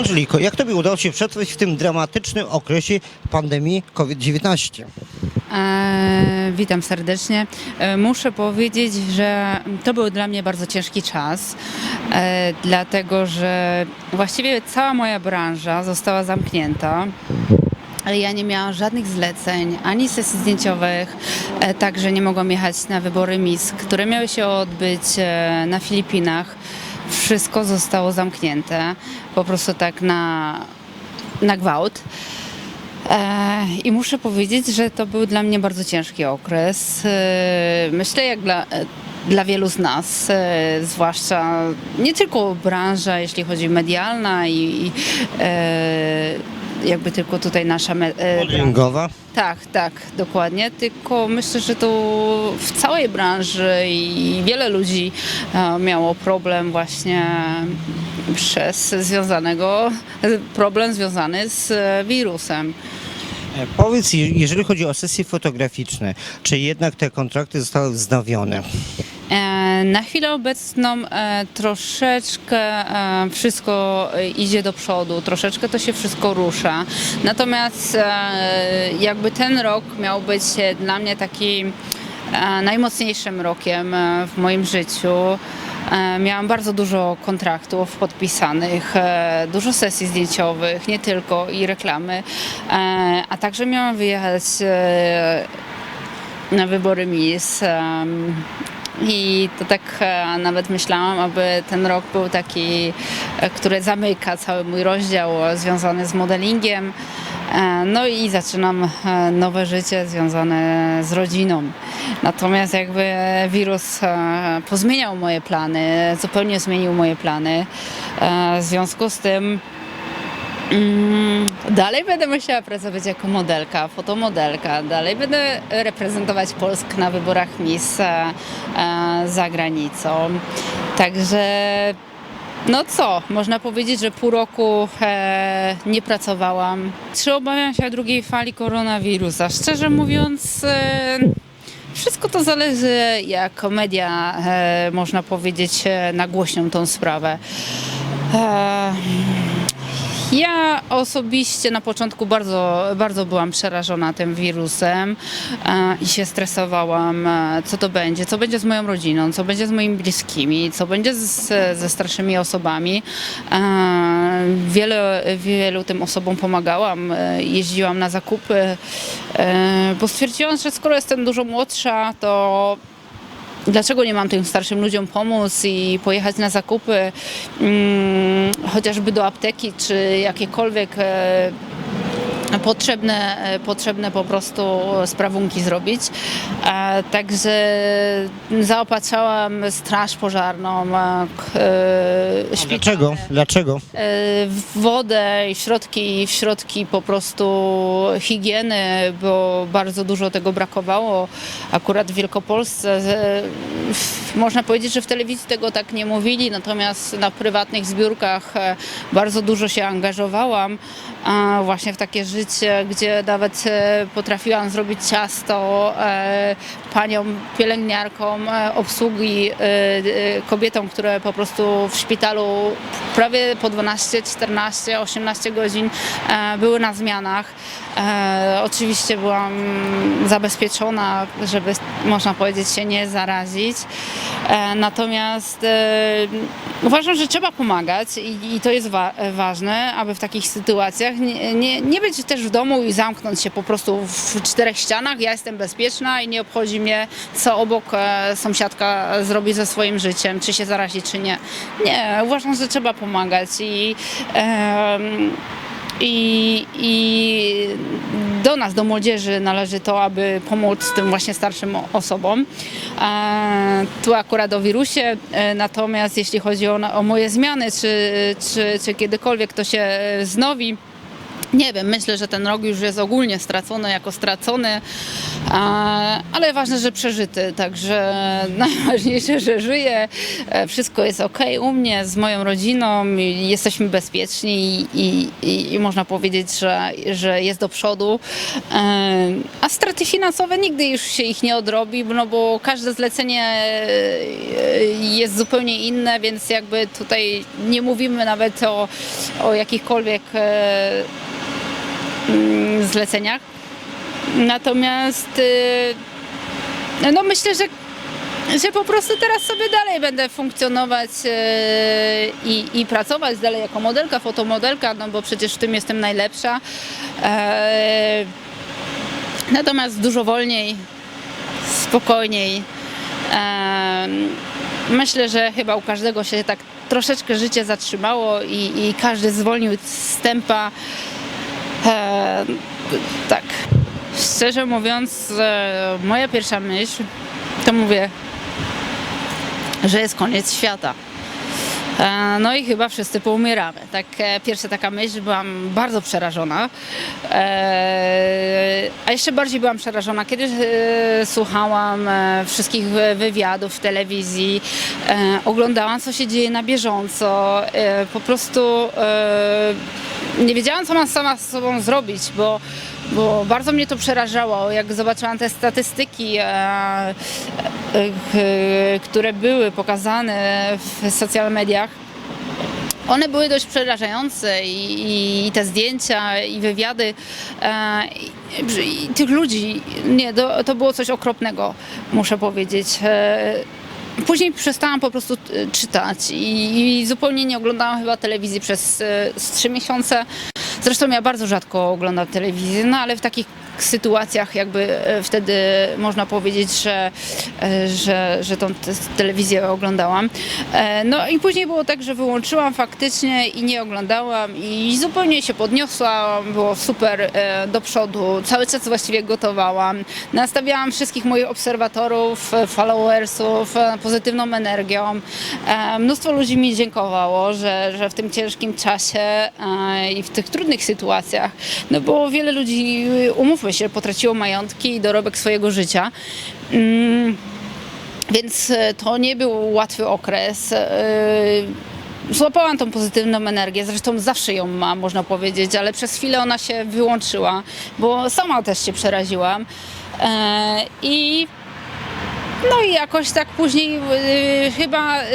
Angeliko, jak Tobie udało się przetrwać w tym dramatycznym okresie pandemii COVID-19? E, witam serdecznie. E, muszę powiedzieć, że to był dla mnie bardzo ciężki czas, e, dlatego że właściwie cała moja branża została zamknięta. Ale ja nie miałam żadnych zleceń, ani sesji zdjęciowych, e, także nie mogłam jechać na wybory MIS, które miały się odbyć e, na Filipinach. Wszystko zostało zamknięte, po prostu tak na, na gwałt. E, I muszę powiedzieć, że to był dla mnie bardzo ciężki okres. E, Myślę, jak dla, dla wielu z nas, e, zwłaszcza nie tylko branża, jeśli chodzi medialna i, i jakby tylko tutaj nasza. e, Holdingowa? tak, tak, dokładnie. Tylko myślę, że to w całej branży i wiele ludzi e, miało problem właśnie przez związanego, problem związany z wirusem. E, Powiedz, je- jeżeli chodzi o sesje fotograficzne, czy jednak te kontrakty zostały wznowione? E, Na chwilę obecną e, troszeczkę wszystko idzie do przodu, troszeczkę to się wszystko rusza. Natomiast jakby ten rok miał być dla mnie taki e, najmocniejszym rokiem w moim życiu. E, Miałam bardzo dużo kontraktów podpisanych, e, dużo sesji zdjęciowych, nie tylko i reklamy, e, a także miałam wyjechać na wybory Miss. I to tak nawet myślałam, aby ten rok był taki, który zamyka cały mój rozdział związany z modelingiem. E, No i zaczynam e, nowe życie związane z rodziną. Natomiast jakby wirus e, pozmieniał moje plany, zupełnie zmienił moje plany. W związku z tym Mm, Dalej będę musiała pracować jako modelka, fotomodelka. Dalej będę reprezentować Polskę na wyborach Miss za granicą. Także no co, można powiedzieć, że pół roku e, nie pracowałam. Czy obawiam się drugiej fali koronawirusa? Szczerze mówiąc, e, wszystko to zależy, jak media, e, można powiedzieć, e, nagłośnią tą sprawę. E, ja osobiście na początku bardzo, bardzo byłam przerażona tym wirusem e, i się stresowałam, e, co to będzie, co będzie z moją rodziną, co będzie z moimi bliskimi, co będzie z, ze starszymi osobami. E, wiele, wielu tym osobom pomagałam, jeździłam na zakupy, bo stwierdziłam, że skoro jestem dużo młodsza, to dlaczego nie mam tym starszym ludziom pomóc i pojechać na zakupy, mm, chociażby do apteki, czy jakiekolwiek e, potrzebne, e, potrzebne po prostu sprawunki zrobić. E, także zaopatrzałam straż pożarną, e, k- e, Dlaczego? Dlaczego? w wodę i środki, w środki po prostu higieny, bo bardzo dużo tego brakowało. Akurat w Wielkopolsce w- można powiedzieć, że w telewizji tego tak nie mówili, natomiast na prywatnych zbiórkach bardzo dużo się angażowałam a właśnie w takie życie, gdzie nawet e, potrafiłam zrobić ciasto e, paniom pielęgniarkom, e, obsługi, e, e, kobietom, które po prostu w szpitalu prawie po 12, 14, 18 godzin e, były na zmianach. E, oczywiście byłam zabezpieczona, żeby można powiedzieć się nie zarazić. E, natomiast e, uważam, że trzeba pomagać i, to jest wa- ważne, aby w takich sytuacjach nie, nie, nie być też w domu i zamknąć się po prostu w czterech ścianach. Ja jestem bezpieczna i nie obchodzi mnie, co obok e, sąsiadka zrobi ze swoim życiem, czy się zarazi, czy nie. Nie, uważam, że trzeba pomagać i em, i, I do nas, do młodzieży należy to, aby pomóc tym właśnie starszym osobom. E, tu akurat o wirusie, e, natomiast jeśli chodzi o, o moje zmiany, czy, czy, czy kiedykolwiek to się e, wznowi, Nie wiem, myślę, że ten rok już jest ogólnie stracony jako stracony, ale ważne, że przeżyty, także najważniejsze, że żyję, e, wszystko jest ok u mnie, z moją rodziną, jesteśmy bezpieczni i, i, i można powiedzieć, że, że jest do przodu, E, a straty finansowe nigdy już się ich nie odrobi, no bo każde zlecenie e, jest zupełnie inne, więc jakby tutaj nie mówimy nawet o, o jakichkolwiek zleceniach. Natomiast y, no myślę, że, że po prostu teraz sobie dalej będę funkcjonować y, i, i pracować dalej jako modelka, fotomodelka, no bo przecież w tym jestem najlepsza. E, Natomiast dużo wolniej, spokojniej. E, Myślę, że chyba u każdego się tak troszeczkę życie zatrzymało i, i każdy zwolnił z tempa. E, tak. Szczerze mówiąc, e, moja pierwsza myśl to mówię, że jest koniec świata. E, No i chyba wszyscy poumieramy. Tak, e, pierwsza taka myśl, byłam bardzo przerażona. E, A jeszcze bardziej byłam przerażona, kiedy e, słuchałam e, wszystkich wy- wywiadów w telewizji, e, oglądałam, co się dzieje na bieżąco. E, Po prostu e, nie wiedziałam, co mam sama z sobą zrobić, bo, bo bardzo mnie to przerażało, jak zobaczyłam te statystyki, e, e, k- które były pokazane w social mediach. One były dość przerażające i, i te zdjęcia, i wywiady e, i, i tych ludzi, nie, to, to było coś okropnego, muszę powiedzieć. E, Później przestałam po prostu e, czytać i, i zupełnie nie oglądałam chyba telewizji przez z trzy miesiące. Zresztą ja bardzo rzadko oglądam telewizję, no ale w takich sytuacjach jakby e, wtedy można powiedzieć, że, e, że, że tą te- telewizję oglądałam. E, No i później było tak, że wyłączyłam faktycznie i nie oglądałam i zupełnie się podniosłam, było super do przodu, cały czas właściwie gotowałam. Nastawiałam wszystkich moich obserwatorów, followersów pozytywną energią. Mnóstwo ludzi mi dziękowało, że, że w tym ciężkim czasie i w tych trudnych sytuacjach, no bo wiele ludzi, umówmy się, potraciło majątki i dorobek swojego życia. Mm, więc e, to nie był łatwy okres. E, Złapałam tą pozytywną energię, zresztą zawsze ją mam, można powiedzieć, ale przez chwilę ona się wyłączyła, bo sama też się przeraziłam. E, I no i jakoś tak później y, chyba y,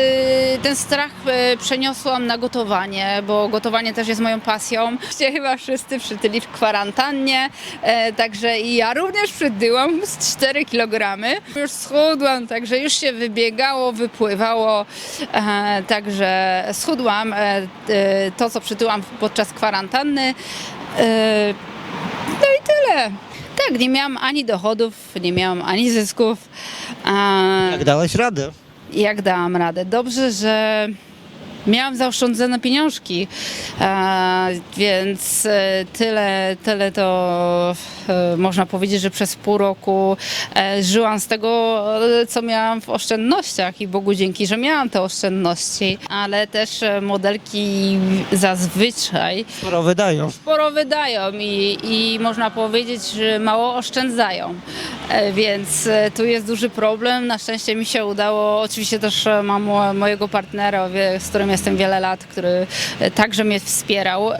ten strach y, przeniosłam na gotowanie, bo gotowanie też jest moją pasją. Się chyba wszyscy przytyli w kwarantannie, e, także i ja również przytyłam z 4 kg. Już schudłam, także już się wybiegało, wypływało, e, także schudłam e, e, to, co przytyłam podczas kwarantanny. E, no i tyle. Tak, nie miałam ani dochodów, nie miałam ani zysków. A Jak dałeś radę? jak dałam radę? Dobrze, że miałam zaoszczędzone pieniążki, a, więc e, tyle, tyle to można powiedzieć, że przez pół roku e, żyłam z tego, e, co miałam w oszczędnościach i Bogu dzięki, że miałam te oszczędności, ale też e, modelki zazwyczaj Sporo wydają. sporo wydają i, i można powiedzieć, że mało oszczędzają. E, Więc e, tu jest duży problem. Na szczęście mi się udało. Oczywiście też e, mam mo- mojego partnera, z którym jestem wiele lat, który e, także mnie wspierał.